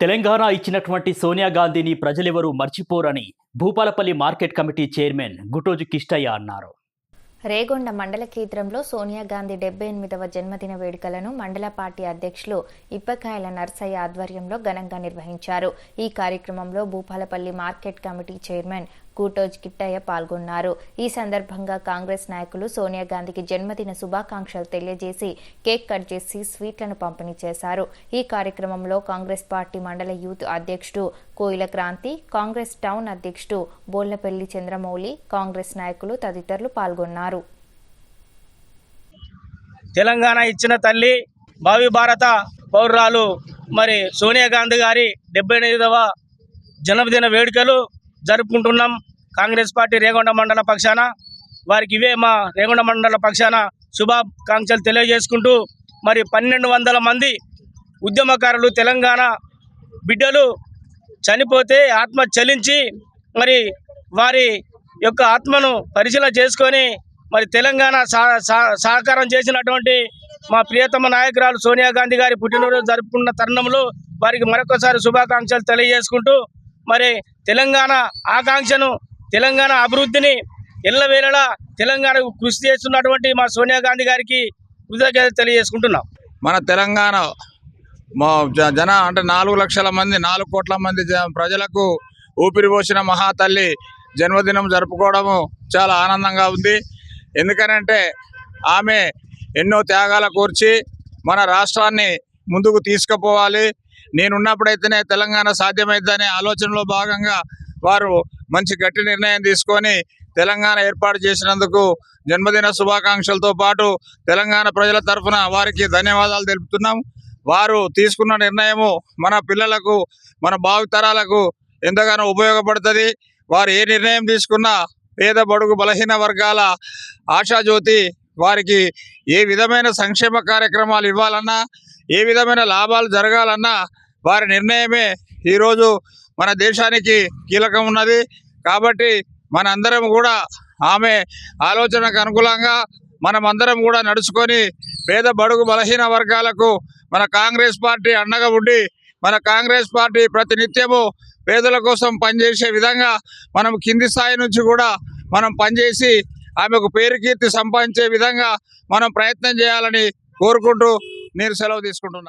తెలంగాణ ఇచ్చినటువంటి సోనియా గాంధీని ప్రజలెవరూ మర్చిపోరని Bhupalpally market committee chairman Gutoju Kishtaiah అన్నారు. రేగొండ మండల కేంద్రంలో సోనియా గాంధీ డెబ్బై ఎనిమిదవ జన్మదిన వేడుకలను మండల పార్టీ అధ్యక్షులు ఇప్పకాయల నర్సయ్య ఆధ్వర్యంలో ఘనంగా నిర్వహించారు. ఈ కార్యక్రమంలో Bhupalpally market committee chairman Kutoj Kittaiah పాల్గొన్నారు. ఈ సందర్భంగా కాంగ్రెస్ నాయకులు సోనియా గాంధీకి జన్మదిన శుభాకాంక్షలు తెలియజేసి కేక్ కట్ చేసి స్వీట్లను పంపిణీ చేశారు. ఈ కార్యక్రమంలో కాంగ్రెస్ పార్టీ మండల యూత్ అధ్యక్షుడు కోయిల క్రాంతి కాంగ్రెస్ టౌన్ అధ్యక్షుడు బోళ్ళపల్లి చంద్రమౌళి కాంగ్రెస్ నాయకులు తదితరులు పాల్గొన్నారు. తెలంగాణ ఇచ్చిన తల్లి భావి భారత పౌరురాలు మరి సోనియా గాంధీ గారి డెబ్బై ఎనిమిదవ జన్మదిన వేడుకలు జరుపుకుంటున్నాం. కాంగ్రెస్ పార్టీ రేగొండ మండల పక్షాన వారికి ఇవే మా రేగొండ మండల పక్షాన శుభాకాంక్షలు తెలియజేసుకుంటూ మరి పన్నెండు వందల మంది ఉద్యమకారులు తెలంగాణ బిడ్డలు చనిపోతే ఆత్మ చలించి మరి వారి యొక్క ఆత్మను పరిశీలన చేసుకొని మరి తెలంగాణ సహ- సహ- సహకారం చేసినటువంటి మా ప్రియతమ నాయకురాలు సోనియా గాంధీ గారి పుట్టినరోజు జరుపుకున్న తరుణంలో వారికి మరొకసారి శుభాకాంక్షలు తెలియజేసుకుంటూ మరి తెలంగాణ ఆకాంక్షను తెలంగాణ అభివృద్ధిని ఎల్లవేళలా తెలంగాణకు కృషి చేస్తున్నటువంటి మా సోనియా గాంధీ గారికి కృతజ్ఞత తెలియజేసుకుంటున్నాం. మన తెలంగాణ మా జ- జన అంటే నాలుగు లక్షల మంది నాలుగు కోట్ల మంది జ- ప్రజలకు ఊపిరి పోసిన మహాతల్లి జన్మదినం జరుపుకోవడము చాలా ఆనందంగా ఉంది. ఎందుకనంటే ఆమె ఎన్నో త్యాగాల కోర్చి మన రాష్ట్రాన్ని ముందుకు తీసుకుపోవాలి. నేనున్నప్పుడైతేనే తెలంగాణ సాధ్యమైందనే ఆలోచనలో భాగంగా వారు మంచి గట్టి నిర్ణయం తీసుకొని తెలంగాణ ఏర్పాటు చేసినందుకు జన్మదిన శుభాకాంక్షలతో పాటు తెలంగాణ ప్రజల తరఫున వారికి ధన్యవాదాలు తెలుపుతున్నాం. వారు తీసుకున్న నిర్ణయము మన పిల్లలకు మన భావితరాలకు ఎంతగానో ఉపయోగపడుతుంది. వారు ఏ నిర్ణయం తీసుకున్నా పేద బడుగు బలహీన వర్గాల ఆశాజ్యోతి వారికి ఏ విధమైన సంక్షేమ కార్యక్రమాలు ఇవ్వాలన్నా ఏ విధమైన లాభాలు జరగాలన్నా వారి నిర్ణయమే ఈరోజు మన దేశానికి కీలకం ఉన్నది. కాబట్టి మనందరం కూడా ఆమె ఆలోచనకు అనుకూలంగా మనమందరం కూడా నడుచుకొని పేద బడుగు బలహీన వర్గాలకు మన కాంగ్రెస్ పార్టీ అండగా ఉండి మన కాంగ్రెస్ పార్టీ ప్రతినిత్యము పేదల కోసం పనిచేసే విధంగా మనం కింది స్థాయి నుంచి కూడా మనం పనిచేసి ఆమెకు పేరు కీర్తి సంపాదించే విధంగా మనం ప్రయత్నం చేయాలని కోరుకుంటూ నేను సెలవు తీసుకుంటున్నాను